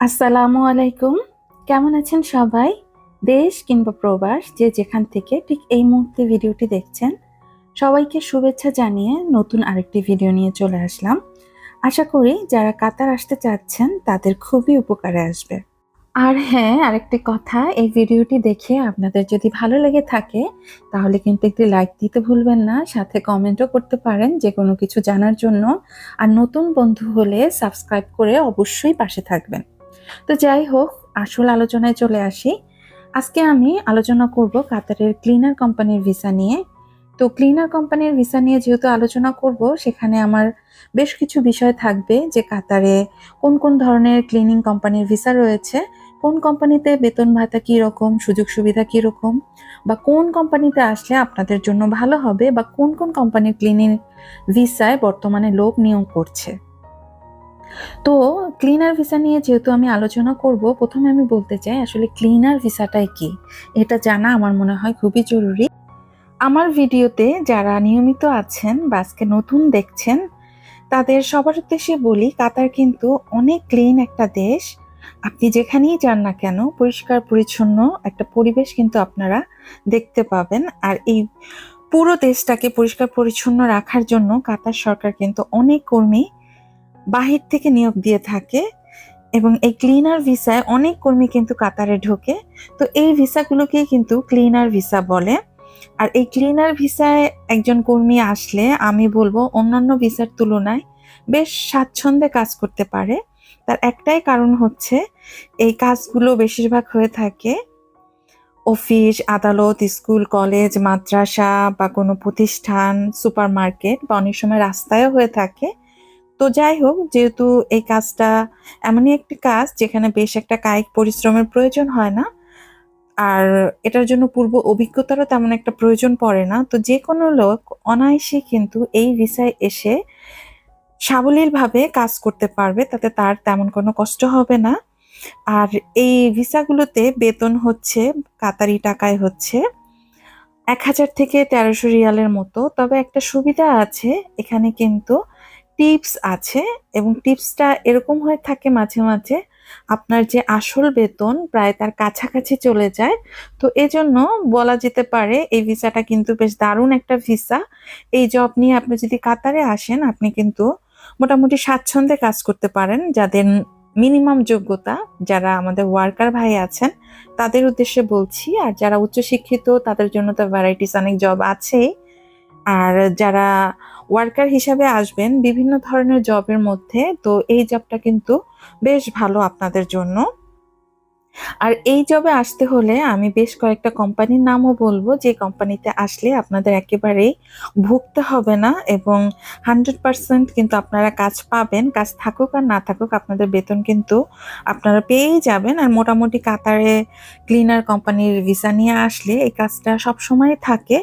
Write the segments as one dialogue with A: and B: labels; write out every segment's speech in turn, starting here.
A: আসসালামু আলাইকুম। কেমন আছেন সবাই? দেশ কিংবা প্রবাস যে যেখান থেকে ঠিক এই মুহূর্তে ভিডিওটি দেখছেন, সবাইকে শুভেচ্ছা জানিয়ে নতুন আরেকটি ভিডিও নিয়ে চলে আসলাম। আশা করি যারা কাতার আসতে চাচ্ছেন, তাদের খুবই উপকারে আসবে। আর হ্যাঁ আরেকটি কথা, এই ভিডিওটি দেখে আপনাদের যদি ভালো লেগে থাকে, তাহলে কিন্তু একটি লাইক দিতে ভুলবেন না, সাথে কমেন্টও করতে পারেন যে কোনো কিছু জানার জন্য। আর নতুন বন্ধু হলে সাবস্ক্রাইব করে অবশ্যই পাশে থাকবেন। তো যাই হোক, আসল আলোচনায় চলে আসি। আজকে আমি আলোচনা করব কাতারের ক্লিনার কোম্পানির ভিসা নিয়ে। তো ক্লিনার কোম্পানির ভিসা নিয়ে যেহেতু আলোচনা করব, সেখানে আমার বেশ কিছু বিষয় থাকবে যে কাতারে কোন কোন ধরনের ক্লিনিং কোম্পানির ভিসা রয়েছে, কোন কোম্পানিতে বেতন ভাতা কী রকম সুযোগ সুবিধা কী রকম বা কোন কোম্পানিতে আসলে আপনাদের জন্য ভালো হবে, বা কোন কোন কোম্পানির ক্লিনিং ভিসায় বর্তমানে লোক নিয়োগ করছে। তো ক্লিনার ভিসা নিয়ে যেহেতু আমি আলোচনা করব, প্রথমে আমি বলতে চাই আসলে ক্লিনার ভিসাটাই কি? এটা জানা আমার মনে হয় খুবই জরুরি। আমার ভিডিওতে যারা নিয়মিত আছেন বা আজকে নতুন দেখছেন, তাদের সবার উদ্দেশ্যে বলি, কাতার কিন্তু অনেক ক্লিন একটা দেশ। আপনি যেখানেই যান না কেন, পরিষ্কার, পরিচ্ছন্ন একটা পরিবেশ কিন্তু আপনারা দেখতে পাবেন। আর এই পুরো দেশটাকে পরিষ্কার, পরিচ্ছন্ন রাখার জন্য কাতার সরকার কিন্তু অনেক কর্মী বাহির থেকে নিয়োগ দিয়ে থাকে এবং এই ক্লিনার ভিসায় অনেক কর্মী কিন্তু কাতারে ঢোকে। তো এই ভিসাগুলোকেই কিন্তু ক্লিনার ভিসা বলে। আর এই ক্লিনার ভিসায় একজন কর্মী আসলে আমি বলব অন্যান্য ভিসার তুলনায় বেশ স্বাচ্ছন্দ্যে কাজ করতে পারে। তার একটাই কারণ হচ্ছে এই কাজগুলো বেশিরভাগ হয়ে থাকে অফিস, আদালত, স্কুল, কলেজ, মাদ্রাসা বা কোনো প্রতিষ্ঠান সুপার মার্কেট বা অনেক সময় রাস্তায়ও হয়ে থাকে। তো যাই হোক, যেহেতু এই কাজটা এমনই একটি কাজ যেখানে বেশ একটা কায়িক পরিশ্রমের প্রয়োজন হয় না, আর এটার জন্য পূর্ব অভিজ্ঞতারও তেমন একটা প্রয়োজন পড়ে না, তো যে কোনো লোক অনায়াসে কিন্তু এই ভিসায় এসে সাবলীলভাবে কাজ করতে পারবে, তাতে তার তেমন কোনো কষ্ট হবে না। আর এই ভিসাগুলোতে বেতন হচ্ছে, কাতারি টাকায় হচ্ছে, এক হাজার থেকে তেরোশো রিয়ালের মতো, তবে একটা সুবিধা আছে, এখানে কিন্তু টিপস আছে এবং টিপসটা এরকম হয়ে থাকে মাঝে মাঝে আপনার যে আসল বেতন প্রায় তার কাছাকাছি চলে যায়। তো এজন্য বলা যেতে পারে এই ভিসাটা কিন্তু বেশ দারুণ একটা ভিসা। এই জব নিয়ে আপনি যদি কাতারে আসেন, আপনি কিন্তু মোটামুটি স্বাচ্ছন্দ্যে কাজ করতে পারেন। যাদের মিনিমাম যোগ্যতা, যারা আমাদের ওয়ার্কার ভাই আছেন, তাদের উদ্দেশ্যে বলছি। আর যারা উচ্চশিক্ষিত, তাদের জন্য তো ভ্যারাইটিস অনেক জব আছেই। আর যারা ওয়ার্কার হিসাবে আসবেন, বিভিন্ন ধরনের জবের মধ্যে, তো এই জবটা কিন্তু বেশ ভালো আপনাদের জন্য। আর এই জবে আসতে হলে আমি বেশ কয়েকটা কোম্পানির নামও বলব, যে কোম্পানিতে আসলে আপনাদের একেবারেই ভুগতে হবে না এবং হান্ড্রেড পার্সেন্ট কিন্তু আপনারা কাজ পাবেন, কাজ থাকুক আর না থাকুক আপনাদের বেতন কিন্তু আপনারা পেয়েই যাবেন। আর মোটামুটি কাতারে ক্লিনার কোম্পানির ভিসা নিয়ে আসলে এই কাজটা সবসময় থাকে।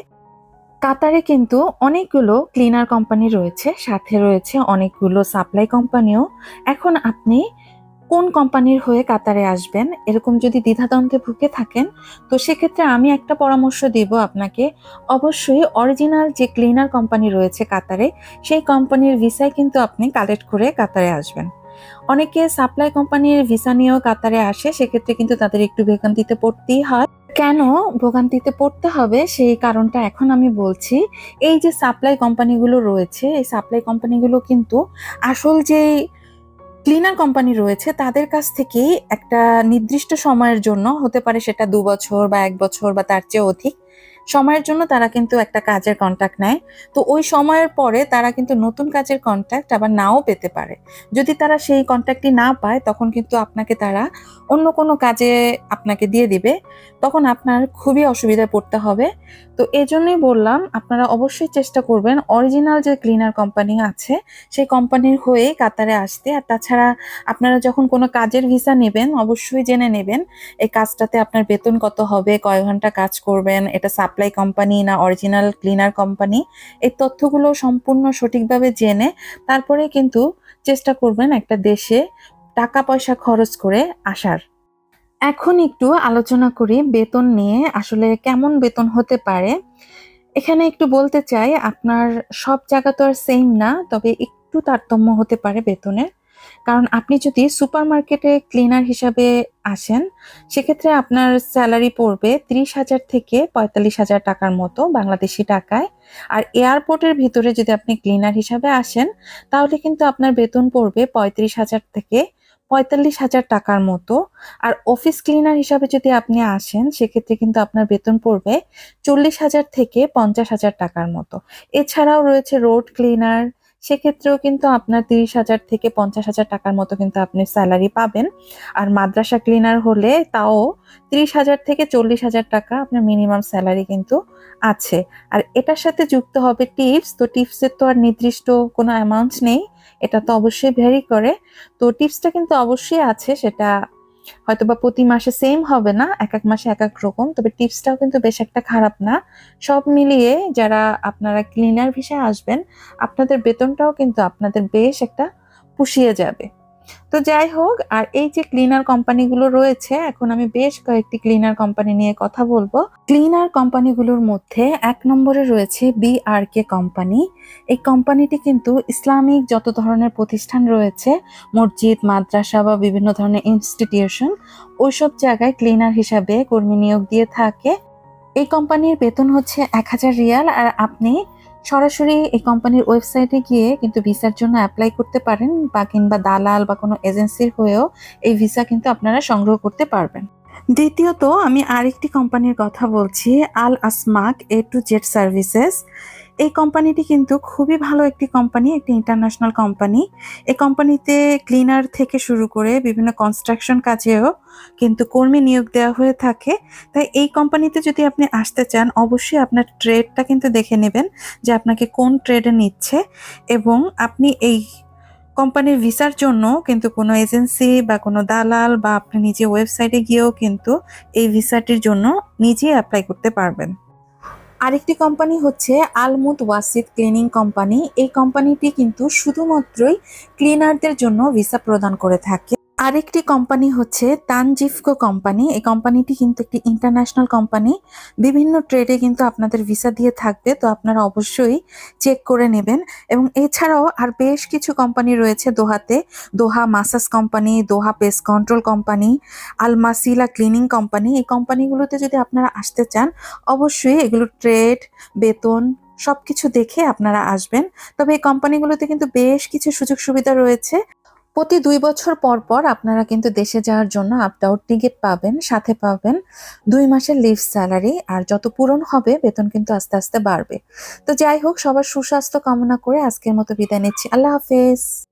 A: কাতারে কিন্তু অনেকগুলো ক্লিনার কোম্পানি রয়েছে, সাথে রয়েছে অনেকগুলো সাপ্লাই কোম্পানিও এখন আপনি কোন কোম্পানির হয়ে কাতারে আসবেন? এরকম যদি দ্বিধাদ্বন্দ্বে ভুগে থাকেন, তো সেক্ষেত্রে আমি একটা পরামর্শ দিব আপনাকে। অবশ্যই অরিজিনাল যে ক্লিনার কোম্পানি রয়েছে কাতারে, সেই কোম্পানির ভিসায় কিন্তু আপনি কালেক্ট করে কাতারে আসবেন। অনেকে সাপ্লাই কোম্পানির ভিসা নিয়েও কাতারে আসে, সেক্ষেত্রে কিন্তু তাদের একটু ভোগান্তিতে পড়তেই হয়। কেন ভোগান্তিতে পড়তে হবে? সেই কারণটা এখন আমি বলছি। এই যে সাপ্লাই কোম্পানিগুলো রয়েছে, এই সাপ্লাই কোম্পানিগুলো কিন্তু আসল যে ক্লিনার কোম্পানি রয়েছে, তাদের কাছ থেকেই একটা নির্দিষ্ট সময়ের জন্য, হতে পারে সেটা দু বছর বা এক বছর বা তার চেয়ে অধিক সময়ের জন্য তারা কিন্তু একটা কাজের কন্ট্যাক্ট নেয়। তো ওই সময়ের পরে তারা কিন্তু নতুন কাজের কন্ট্যাক্ট আবার নাও পেতে পারে। যদি তারা সেই কন্ট্যাক্টটি না পায়, তখন কিন্তু আপনাকে তারা অন্য কোনো কাজে আপনাকে দিয়ে দিবে। তখন আপনার খুবই অসুবিধায় পড়তে হবে। তো এজন্যই বললাম, আপনারা অবশ্যই চেষ্টা করবেন। অরিজিনাল যে ক্লিনার কোম্পানি আছে, সেই কোম্পানির হয়ে কাতারে আসতে। আর তাছাড়া আপনারা যখন কোনো কাজের ভিসা নেবেন, অবশ্যই জেনে নেবেন, এই কাজটাতে আপনার বেতন কত হবে, কয় ঘণ্টা কাজ করবেন, এটা সাপ্লাই কোম্পানি না অরিজিনাল ক্লিনার কোম্পানি, এই তথ্যগুলো সম্পূর্ণ সঠিকভাবে জেনে তারপরে কিন্তু চেষ্টা করবেন একটা দেশে টাকা পয়সা খরচ করে আসার। এখন একটু আলোচনা করি বেতন নিয়ে, আসলে কেমন বেতন হতে পারে। এখানে একটু বলতে চাই, আপনার সব জায়গা তো আর সেম না, তবে একটু তারতম্য হতে পারে বেতনের। কারণ আপনি যদি সুপার মার্কেটে ক্লিনার হিসাবে আসেন, সেক্ষেত্রে আপনার স্যালারি পড়বে ত্রিশ হাজার থেকে পঁয়তাল্লিশ হাজার টাকার মতো বাংলাদেশি টাকায়। আর এয়ারপোর্টের ভিতরে যদি আপনি ক্লিনার হিসাবে আসেন, তাহলে কিন্তু আপনার বেতন পড়বে পঁয়ত্রিশ হাজার থেকে পঁয়তাল্লিশ হাজার টাকার মতো। আর অফিস ক্লিনার হিসাবে যদি আপনি আসেন, সেক্ষেত্রে কিন্তু আপনার বেতন পড়বে চল্লিশ হাজার থেকে পঞ্চাশ হাজার টাকার মতো। এছাড়াও রয়েছে রোড ক্লিনার সেক্ষেত্রেও কিন্তু আপনার তিরিশ হাজার থেকে পঞ্চাশ হাজার টাকার মতো কিন্তু আপনি স্যালারি পাবেন। আর মাদ্রাসা ক্লিনার হলে তাও তিরিশ হাজার থেকে চল্লিশ হাজার টাকা আপনার মিনিমাম স্যালারি কিন্তু আছে। আর এটার সাথে যুক্ত হবে টিপস তো টিপসের তো আর নির্দিষ্ট কোনো অ্যামাউন্ট নেই। এটা তো অবশ্যই ভ্যারি করে। তো টিপসটা কিন্তু অবশ্যই আছে, সেটা হয়তো বা প্রতি মাসে সেম হবে না, এক এক মাসে এক এক রকম, তবে টিপসটাও কিন্তু বেশ একটা খারাপ না। সব মিলিয়ে যারা আপনারা ক্লিনার ভিসায় আসবেন, আপনাদের বেতনটাও কিন্তু আপনাদের বেশ একটা পুষিয়ে যাবে। তো যাই হোক, আর এই যে ক্লিনার কোম্পানিগুলো রয়েছে, এখন আমি বেশ কয়েকটি ক্লিনার কোম্পানি নিয়ে কথা বলব। ক্লিনার কোম্পানিগুলোর মধ্যে এক নম্বরে রয়েছে বিআরকে কোম্পানি এই কোম্পানিটি কিন্তু ইসলামিক যত ধরনের প্রতিষ্ঠান রয়েছে, মসজিদ, মাদ্রাসা বা বিভিন্ন ধরনের ইনস্টিটিউশন ওইসব জায়গায় ক্লিনার হিসাবে কর্মী নিয়োগ দিয়ে থাকে। এই কোম্পানির বেতন হচ্ছে এক হাজার রিয়াল, আর আপনি সরাসরি এই কোম্পানির ওয়েবসাইটে গিয়ে কিন্তু ভিসার জন্য অ্যাপ্লাই করতে পারেন বা কিংবা দালাল বা কোনো এজেন্সির হয়েও এই ভিসা কিন্তু আপনারা সংগ্রহ করতে পারবেন। দ্বিতীয়ত, আমি আরেকটি কোম্পানির কথা বলছি Al Asmak A to Z services এই কোম্পানিটি কিন্তু খুবই ভালো একটি কোম্পানি একটি ইন্টারন্যাশনাল কোম্পানি এই কোম্পানিতে ক্লিনার থেকে শুরু করে বিভিন্ন কনস্ট্রাকশন কাজেও কিন্তু কর্মী নিয়োগ দেওয়া হয়ে থাকে। তাই এই কোম্পানিতে যদি আপনি আসতে চান, অবশ্যই আপনার ট্রেডটা কিন্তু দেখে নেবেন যে আপনাকে কোন ট্রেডে নিচ্ছে এবং আপনি এই কোম্পানির ভিসার জন্য কিন্তু কোনো এজেন্সি বা কোনো দালাল বা আপনি নিজে ওয়েবসাইটে গিয়েও কিন্তু এই ভিসাটির জন্য নিজেই অ্যাপ্লাই করতে পারবেন। আরেকটি কোম্পানি হচ্ছে আলমুদ ওয়াসিদ ক্লিনিং কোম্পানি এই কোম্পানিটি কিন্তু শুধুমাত্রই ক্লিনারদের জন্য ভিসা প্রদান করে থাকে। আরেকটি কোম্পানি হচ্ছে তানজিফকো কোম্পানি। এই কোম্পানিটি কিন্তু একটি ইন্টারন্যাশনাল কোম্পানি। বিভিন্ন ট্রেডে কিন্তু আপনাদের ভিসা দিয়ে থাকবে, তো আপনারা অবশ্যই চেক করে নেবেন। এবং এছাড়াও আর বেশ কিছু কোম্পানি রয়েছে দোহাতে। Doha massage company, Doha pest control company, Almasila cleaning company. এই কোম্পানিগুলোতে যদি আপনারা আসতে চান, অবশ্যই এগুলো ট্রেড বেতন সব কিছু দেখে আপনারা আসবেন। তবে এই কোম্পানিগুলোতে কিন্তু বেশ কিছু সুযোগ সুবিধা রয়েছে। প্রতি দুই বছর পর পর আপনারা কিন্তু দেশে যাওয়ার জন্য আপ ডাউট টিকিট পাবেন, সাথে পাবেন দুই মাসের লিভ স্যালারি আর যত পূরণ হবে বেতন কিন্তু আস্তে আস্তে বাড়বে। তো যাই হোক, সবার সুস্বাস্থ্য কামনা করে আজকের মতো বিদায় নিচ্ছি। আল্লাহ হাফেজ।